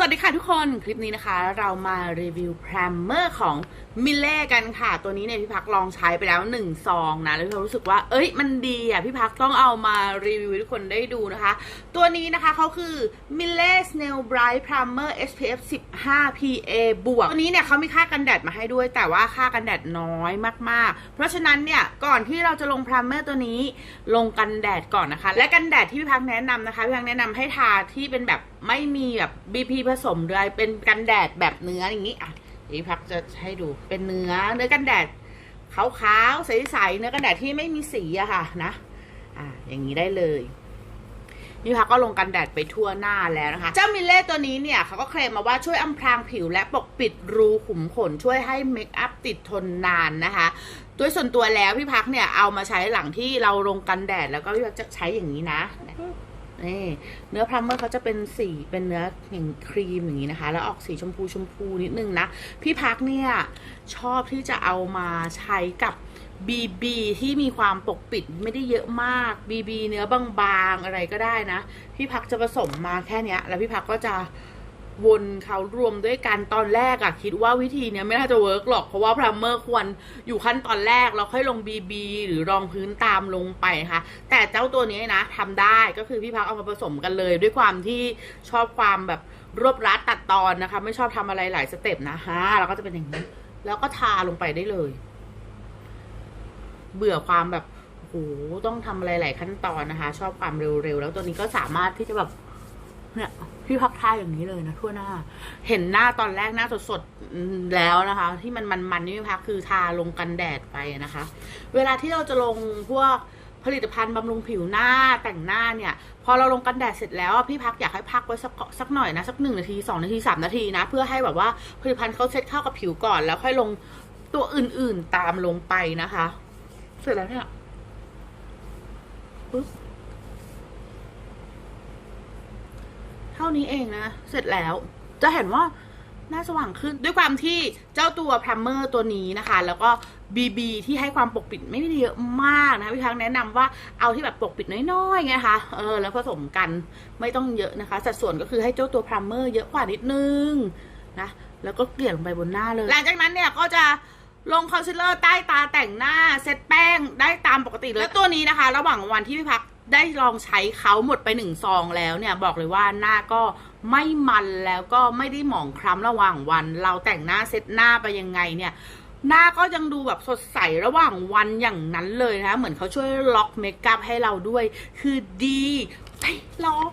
สวัสดีค่ะทุกคน คลิปนี้นะคะ เรามารีวิวพรมเมอร์ของมิเล่กันค่ะ ตัวนี้เนี่ยพี่พักลองใช้ไปแล้ว1ซองนะ แล้วพี่พักรู้สึกว่า เอ้ย มันดีอะ พี่พักต้องเอามารีวิวให้ทุกคนได้ดูนะคะ ตัวนี้นะคะเขาคือ m i l l e Snail Bright Primer SPF 15 PA บวก ตัวนี้เนี่ยเขามีค่ากันแดดมาให้ด้วย แต่ว่าค่ากันแดดน้อยมากๆ เพราะฉะนั้นเนี่ย ก่อนที่เราจะลงพรมเมอร์ตัวนี้ ลงกันแดดก่อนนะคะ และกันแดดที่พี่พักแนะนำนะคะ พี่พักแนะนำให้ทาที่เป็นแบบไม่มีแบบ BP ผสมเลยเป็นกันแดดแบบเนื้ออย่างนี้ อะเดี๋ยวพี่พักจะให้ดูเป็นเนื้อเนื้อกันแดดขาวๆใสๆเนื้อกันแดดที่ไม่มีสีอะค่ะนะ อะอย่างนี้ได้เลยพี่พักก็ลงกันแดดไปทั่วหน้าแล้วนะคะ เจ้ามิเล่ตัวนี้เนี่ยเขาก็เคลมมาว่าช่วยอำพรางผิวและปกปิดรูขุมขน ช่วยให้เมคอัพติดทนนานนะคะโดยส่วนตัวแล้วพี่พักเนี่ยเอามาใช้หลังที่เราลงกันแดดแล้วก็พี่พักจะใช้อย่างนี้นะ นี่เนื้อพรัมเมอร์เขาจะเป็นสีเป็นเนื้ออย่างครีมอย่างนี้นะคะ แล้วออกสีชมพูชมพูนิดนึงนะ พี่พักเนี่ยชอบที่จะเอามาใช้กับ BB ที่มีความปกปิดไม่ได้เยอะมาก BB เนื้อบางๆอะไรก็ได้นะ พี่พักจะผสมมาแค่นี้แล้วพี่พักก็จะ วนเขารวมด้วยกันตอนแรกอะคิดว่าวิธีเนี้ยไม่น่าจะเวิร์กหรอก เพราะว่าพรัมเมอร์ควรอยู่ขั้นตอนแรก แล้วค่อยลง BB หรือรองพื้นตามลงไปค่ะ แต่เจ้าตัวนี้นะทำได้ก็คือพี่พักเอามาผสมกันเลย ด้วยความที่ชอบความแบบรวบรัดตัดตอนนะคะ ไม่ชอบทำอะไรหลายสเต็ปนะฮะแล้วก็จะเป็นอย่างนี้ แล้วก็ทาลงไปได้เลย เบื่อความแบบโหต้องทำอะไรหลายขั้นตอนนะคะ ชอบความเร็วๆแล้วตัวนี้ก็สามารถที่จะแบบ เนี่ยพี่พักทาอย่างนี้เลยนะทั่วหน้า เห็นหน้าตอนแรกหน้าสดๆแล้วนะคะ ที่มันมันๆนี่พี่พักคือทาลงกันแดดไปนะคะ เวลาที่เราจะลงพวกผลิตภัณฑ์บำรุงผิวหน้าแต่งหน้าเนี่ย พอเราลงกันแดดเสร็จแล้วพี่พักอยากให้พักไว้สักสักหน่อยนะ สักหนึ่งนาทีสองนาทีสามนาทีนะ เพื่อให้แบบว่าผลิตภัณฑ์เขาเซ็ตเข้ากับผิวก่อน แล้วค่อยลงตัวอื่นๆตามลงไปนะคะ เสร็จแล้วเนี่ยปึ๊บ เท่านี้เองนะ เสร็จแล้ว จะเห็นว่าหน้าสว่างขึ้น ด้วยความที่เจ้าตัวพรัมเมอร์ตัวนี้นะคะ แล้วก็ BB ที่ให้ความปกปิดไม่ได้เยอะมากนะคะพี่พักแนะนำว่าเอาที่แบบปกปิดน้อยๆไงคะเออแล้วผสมกันไม่ต้องเยอะนะคะ สัดส่วนก็คือให้เจ้าตัวพรัมเมอร์เยอะกว่านิดนึงนะแล้วก็เกลี่ยลงไปบนหน้าเลย หลังจากนั้นเนี่ยก็จะลงคอนซีลเลอร์ใต้ตาแต่งหน้าเซตแป้งได้ตามปกติเลย แล้วตัวนี้นะคะ ระหว่างวันที่พี่พัก ได้ลองใช้เขาหมดไปหนึ่งซองแล้วเนี่ยบอกเลยว่าหน้าก็ไม่มันแล้วก็ไม่ได้หมองคล้ำระหว่างวัน เราแต่งหน้าเซตหน้าไปยังไงเนี่ย หน้าก็ยังดูแบบสดใสระหว่างวันอย่างนั้นเลยนะ เหมือนเขาช่วยล็อกเมคอัพให้เราด้วย คือดีไปลอก